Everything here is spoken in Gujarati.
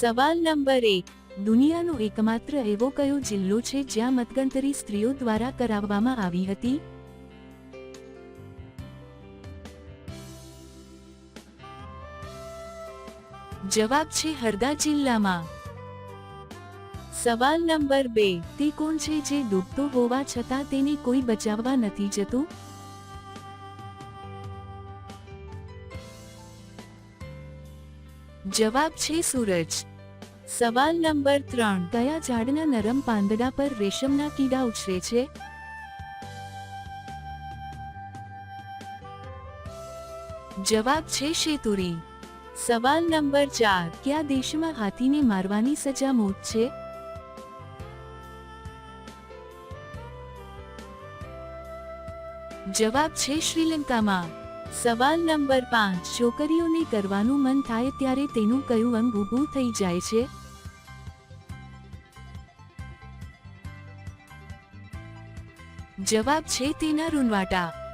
સવાલ નંબર એક. દુનિયાનો એકમાત્ર એવો કયો જિલ્લો છે જ્યાં મતગણતરી સ્ત્રીઓ દ્વારા કરાવવામાં આવી હતી? જવાબ છે હરદા જિલ્લામાં. સવાલ નંબર બે. તે કોણ છે જે ડૂબતો હોવા છતાં તેને કોઈ બચાવવા નથી જતું? જવાબ છે સૂરજ. સવાલ નંબર ત્રણ. કયા ઝાડના નરમ પાંદડા પર રેશમના કીડા ઉછરે છે? જવાબ છે શેતુરી. સવાલ નંબર ચાર. કયા દેશમાં હાથીને મારવાની સજા મોત છે? જવાબ છે શ્રીલંકામાં. સવાલ નંબર પાંચ, છોકરીઓને કરવાનું મન થાય ત્યારે તેનું કયું અંગ ઊભું થઈ જાય છે? જવાબ છે તેના રૂનવાટા